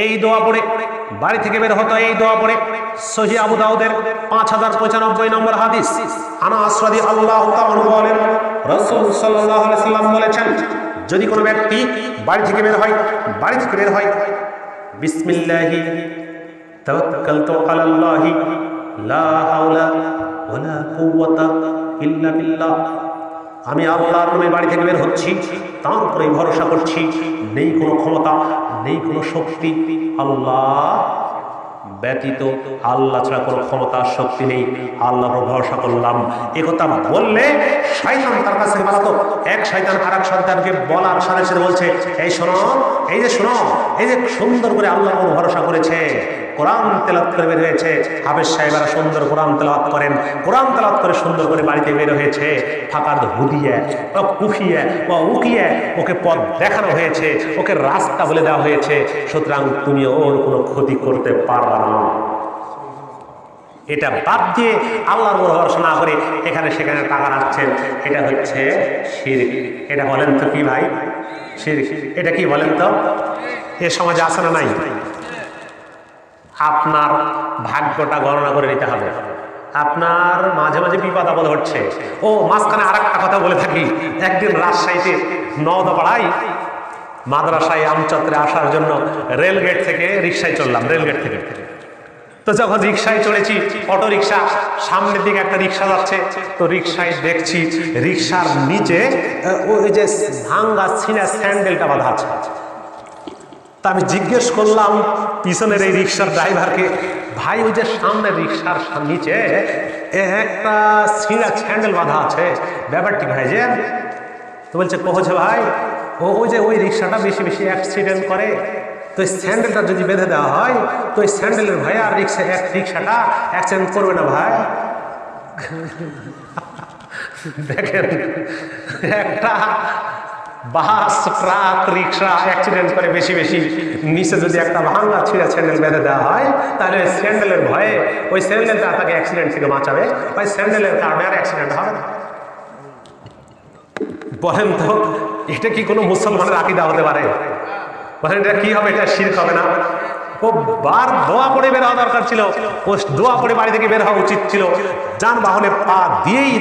এই দোয়া পড়ে, বাড়ি থেকে বের হতো এই দোয়া পড়ে। সহি আবু দাউদের পাঁচ হাজার পঁচানব্বই নম্বর হাদিস। আনা আসরাদি আল্লাহ বলেন, রসুল সাল্লাম বলেছেন, যদি কোনো ব্যক্তি বাড়ি থেকে বের হয়, বাড়ি থেকে বের হয়, বিসমিল্লাহি, তাওয়াক্কালতু আলাল্লাহি, লা হাওলা ওয়ালা কুওয়াতা ইল্লা বিল্লাহ আমি আল্লাহর নামে বাড়ি থেকে বের হচ্ছি, তার উপরে ভরসা করছি, নেই কোনো ক্ষমতা, নেই কোনো শক্তি। আল্লাহ ব্যতীত আল্লাহ ছাড়া কোনো ক্ষমতা, শক্তি নেই। আল্লাহর ভরসা করলাম। একথা বললে শয়তান তার কাছে বাড়াতো এক শয়তান আর এক শয়তানকে বলার সাথে বলছে, এই শোনো, এই যে শোনো, এই যে সুন্দর করে আল্লাহর ভরসা করেছে কোরআন তেলাত করে বের হয়েছে। হাফেজ সাহেবেরা সুন্দর কোরআন তেলাওয়াত করেন। কোরআন তেলাওয়াত করে সুন্দর করে বাড়িতে বের হয়েছে। ফাঁকার হুদিয়ে, বা কুফিয়ে, বা উকিয়ে, ওকে পথ দেখানো হয়েছে, ওকে রাস্তা বলে দেওয়া হয়েছে। সুতরাং তুমি ওর কোনো ক্ষতি করতে পারবা না। এটা বাদ দিয়ে আল্লাহর ভরসা না করে এখানে সেখানে টাকা রাখছেন। এটা হচ্ছে শিরক। এটা বলেন তো কি ভাই? শিরক। এটা কি বলেন তো? এ সমাজে আছে না নাই? আপনার ভাগ্যটা গণনা করে নিতে হবে। আপনার মাঝে মাঝে বিপদ আপদ হচ্ছে। ও, মাঝখানে আর একটা কথা বলে থাকি। একদিন রাজশাহীতে নওদাপাড়ায়, মাদ্রাসায় আমচত্রে আসার জন্য রেলগেট থেকে রিক্সায় চললাম, রেলগেট থেকে। তো যখন রিক্সায় চলেছি অটো রিক্সা সামনের দিকে একটা রিক্সা যাচ্ছে। তো রিক্সায় দেখছি রিক্সার নিচে ওই যে ভাঙ্গা ছিনা স্যান্ডেলটা বাঁধা আছে। তা আমি জিজ্ঞেস করলাম, পিছনের এই রিক্সার ড্রাইভারকে, ভাই, ওই যে সামনে রিক্সার নিচে একটা ছিঁড়া স্যান্ডেল বাঁধা আছে। ব্যাপারটি ভাই যে তো বলছে কহছে ভাই, ও, ওই যে ওই রিক্সাটা বেশি বেশি অ্যাক্সিডেন্ট করে। তো এই স্যান্ডেলটা যদি বেঁধে দেওয়া হয়, তো ওই স্যান্ডেলের ভাই আর রিক্সা, এক রিক্সাটা অ্যাক্সিডেন্ট করবে না ভাই। দেখেন, একটা বাস, ট্রাক, রিক্সা অ্যাক্সিডেন্ট করে বেশি বেশি। নিচে যদি একটা ভাঙা ছিঁড়া স্যান্ডেল বেঁধে দেওয়া হয়, তাহলে ওই স্যান্ডেলের ভয়ে ওই স্যান্ডেলটা তাকে অ্যাক্সিডেন্ট থেকে বাঁচাবে। ওই স্যান্ডেলের কারণে আর অ্যাক্সিডেন্ট হবে বলেন তো, এটা কি কোনো মুসলমানের আকিদা হতে পারে? বলেন, এটা কি হবে? এটা শিরক হবে না। ও, বার দোয়া পড়ে বের হওয়া দরকার ছিল। ও, দোয়া পড়ে বাড়ি থেকে বের হওয়া উচিত ছিল। যানবাহনে পা দিয়েই